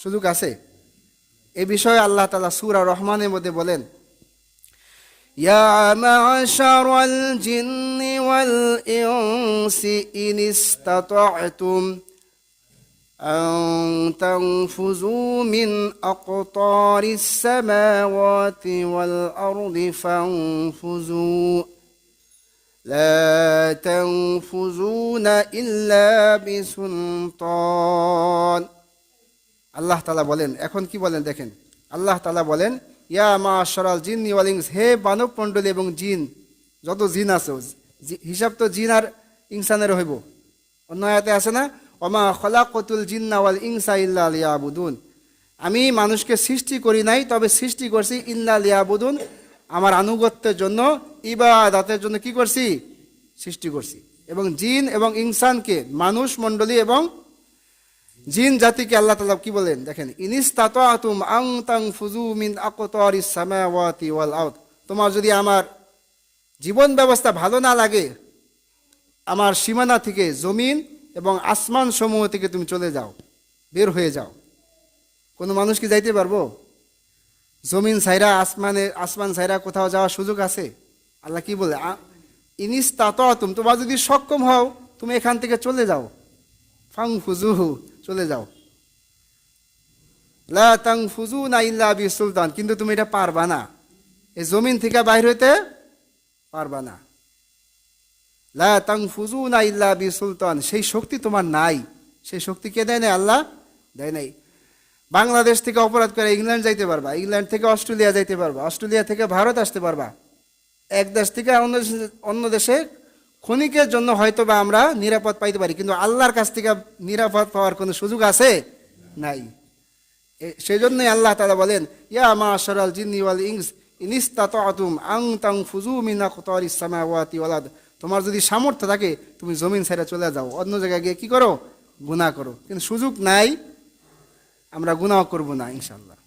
সুযোগ আছে এ বিষয়ে আল্লাহ তালা সুরা রহমানের মধ্যে বলেন يا معشر الجن والإنس إن استطعتم أن تنفذوا من أقطار السماوات والأرض فانفذوا لا تنفذون إلا بسلطان আল্লাহ তালা বলেন, এখন কি বলেন দেখেন, আল্লাহ তালা বলেন, ইয়া মা সরাল জিন ওয়ালিংস হে মানব মণ্ডলী এবং জিন, যত জিন আছে হিসাব তো জিন আর ইনসানের হইব। অন্য আয়াতে আছে না, ওমা খলাকতুল জিন্না ওয়াল ইনসা ইল্লা লিয়াবুদুন। আমি মানুষকে সৃষ্টি করি নাই, তবে সৃষ্টি করছি ইল্লা লিয়াবুদুন, আমার আনুগত্যের জন্য, ইবাদাতের জন্য কি করছি? সৃষ্টি করছি। এবং জিন এবং ইনসানকে, মানুষ মণ্ডলী এবং জিন জাতিকে আল্লাহ তালা কি বলেন? দেখেন ইনিস তাতুম আং তাং ওয়াল তোমার যদি আমার জীবন ব্যবস্থা ভালো না লাগে, আমার সীমানা থেকে জমিন এবং আসমান সমূহ থেকে তুমি চলে যাও, বের হয়ে যাও। কোনো মানুষ কি যাইতে পারব? জমিন সাইরা আসমানে, আসমান সাইরা কোথাও যাওয়ার সুযোগ আছে? আল্লাহ কি বলে? আ- ইনিস তাতুম তোমার যদি সক্ষম হও, তুমি এখান থেকে চলে যাও। ফাং ফুজুহু চলে যাও। লা তাং ফুজু না ইল্লা বি সুলতান কিন্তু তুমি এটা পারবা না। এই জমিন থেকে বাইর হইতে পারবা না। লা তাং ফুজু না ইল্লা বি সুলতান সেই শক্তি তোমার নাই। সেই শক্তি কে দেয় নাই? আল্লাহ দেয় নাই। বাংলাদেশ থেকে অপরাধ করে ইংল্যান্ড যাইতে পারবা, ইংল্যান্ড থেকে অস্ট্রেলিয়া যাইতে পারবা, অস্ট্রেলিয়া থেকে ভারত আসতে পারবা। এক দেশ থেকে অন্য অন্য দেশে ক্ষণিকের জন্য হয়তো বা আমরা নিরাপদ পাইতে পারি, কিন্তু আল্লাহর কাছ থেকে নিরাপদ পাওয়ার কোনো সুযোগ আছে? নাই। সেই জন্যই আল্লাহ তালা বলেন, ইয়া মা সরাল জিন্নি ওয়াল ইংস ইনিস্তাতুম আং তাং ফুজু মিনা কতর ইসামাওয়াতি ওয়ালাদ তোমার যদি সামর্থ্য থাকে, তুমি জমিন ছেড়ে চলে যাও। অন্য জায়গায় গিয়ে কি করো? গুনাহ করো। কিন্তু সুযোগ নাই, আমরা গুনাহ করব না ইনশাল্লাহ